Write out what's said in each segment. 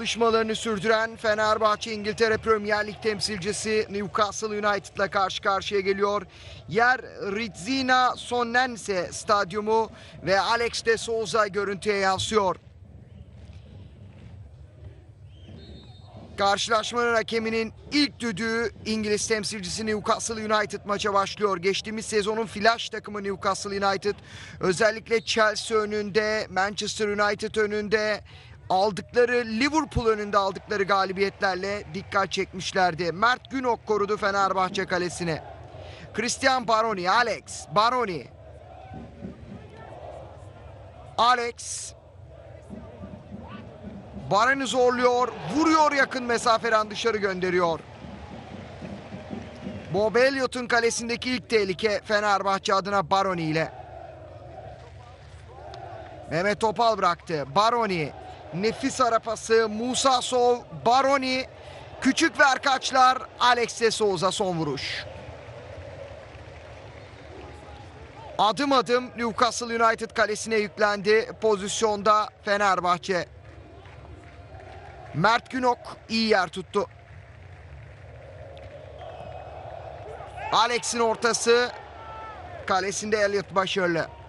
çalışmalarını sürdüren Fenerbahçe İngiltere Premier Lig temsilcisi Newcastle United'la karşı karşıya geliyor. Yer Rizzina Sonnense stadyumu ve Alex de Souza görüntüye yansıyor. Karşılaşmanın hakeminin ilk düdüğü İngiliz temsilcisi Newcastle United maça başlıyor. Geçtiğimiz sezonun flash takımı Newcastle United özellikle Chelsea önünde, Manchester United önünde aldıkları Liverpool önünde aldıkları galibiyetlerle dikkat çekmişlerdi. Mert Günok korudu Fenerbahçe kalesini. Christian Baroni, Alex Baroni. Alex Baroni zorluyor, vuruyor yakın mesafeden dışarı gönderiyor. Bob Elliott'un kalesindeki ilk tehlike Fenerbahçe adına Baroni ile. Mehmet Topal bıraktı. Baroni nefis arapası Musa Sov, Baroni küçük verkaçlar Alex de Souza son vuruş. Adım adım Newcastle United kalesine yüklendi pozisyonda Fenerbahçe. Mert Günok iyi yer tuttu. Alex'in ortası kalesinde Elliot başarılı.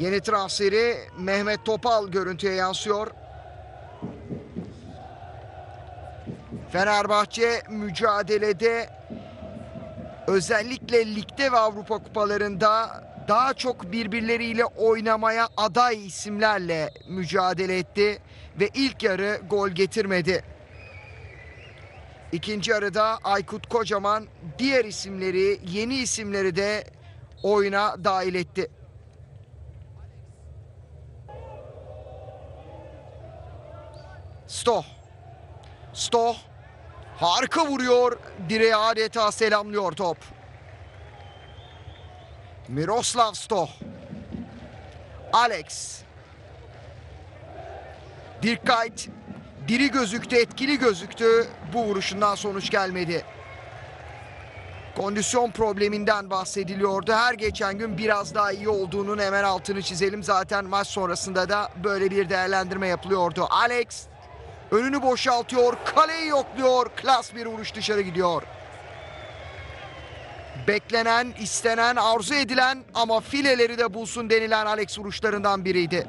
Yeni transferi Mehmet Topal görüntüye yansıyor. Fenerbahçe mücadelede özellikle ligde ve Avrupa kupalarında daha çok birbirleriyle oynamaya aday isimlerle mücadele etti ve ilk yarı gol getirmedi. İkinci yarıda Aykut Kocaman diğer isimleri, yeni isimleri de oyuna dahil etti. Stoh. Stoh harika vuruyor. Direğe adeta selamlıyor top. Miroslav Stoh. Alex. Dirkayt diri gözüktü, etkili gözüktü. Bu vuruşundan sonuç gelmedi. Kondisyon probleminden bahsediliyordu. Her geçen gün biraz daha iyi olduğunun hemen altını çizelim. Zaten maç sonrasında da böyle bir değerlendirme yapılıyordu. Alex önünü boşaltıyor, kaleyi yokluyor. Klas bir vuruş dışarı gidiyor. Beklenen, istenen, arzu edilen ama fileleri de bulsun denilen Alex vuruşlarından biriydi.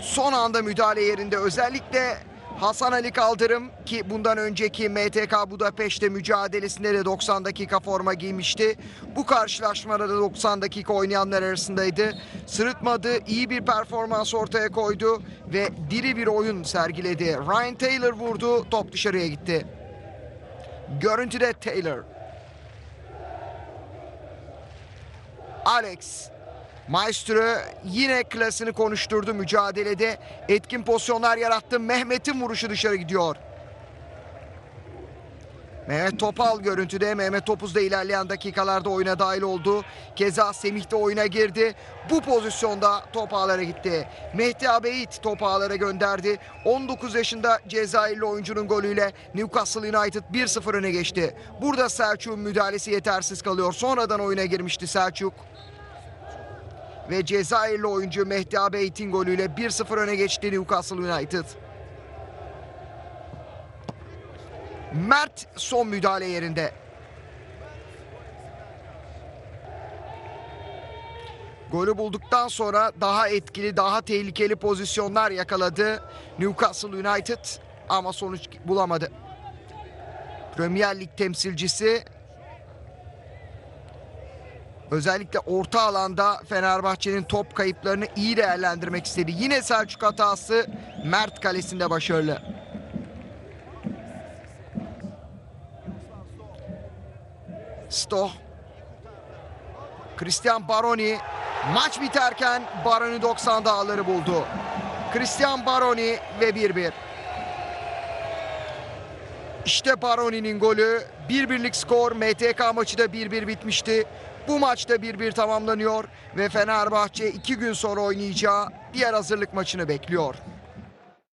Son anda müdahale yerinde özellikle Hasan Ali Kaldırım ki bundan önceki MTK Budapeşte mücadelesinde de 90 dakika forma giymişti. Bu karşılaşmada da 90 dakika oynayanlar arasındaydı. Sırıtmadı, iyi bir performans ortaya koydu ve diri bir oyun sergiledi. Ryan Taylor vurdu, top dışarıya gitti. Görüntüde Taylor. Alex Maestro yine klasını konuşturdu mücadelede. Etkin pozisyonlar yarattı. Mehmet'in vuruşu dışarı gidiyor. Mehmet Topal görüntüde. Mehmet Topuz da ilerleyen dakikalarda oyuna dahil oldu. Keza Semih de oyuna girdi. Bu pozisyonda top ağlara gitti. Mehdi Abeyit top ağlara gönderdi. 19 yaşında Cezayirli oyuncunun golüyle Newcastle United 1-0 öne geçti. Burada Selçuk'un müdahalesi yetersiz kalıyor. Sonradan oyuna girmişti Selçuk ve Cezayirli oyuncu Mehdi Abeyt'in golüyle 1-0 öne geçti Newcastle United. Mert son müdahale yerinde. Golü bulduktan sonra daha etkili, daha tehlikeli pozisyonlar yakaladı Newcastle United ama sonuç bulamadı. Premier Lig temsilcisi Özellikle orta alanda Fenerbahçe'nin top kayıplarını iyi değerlendirmek istedi. Yine Selçuk hatası Mert kalesinde başarılı. Stoh. Christian Baroni maç biterken Baroni 90 dağları buldu. Christian Baroni ve 1-1. İşte Baroni'nin golü. 1-1'lik skor. MTK maçı da 1-1 bitmişti. Bu maçta 1-1 tamamlanıyor ve Fenerbahçe 2 gün sonra oynayacağı diğer hazırlık maçını bekliyor.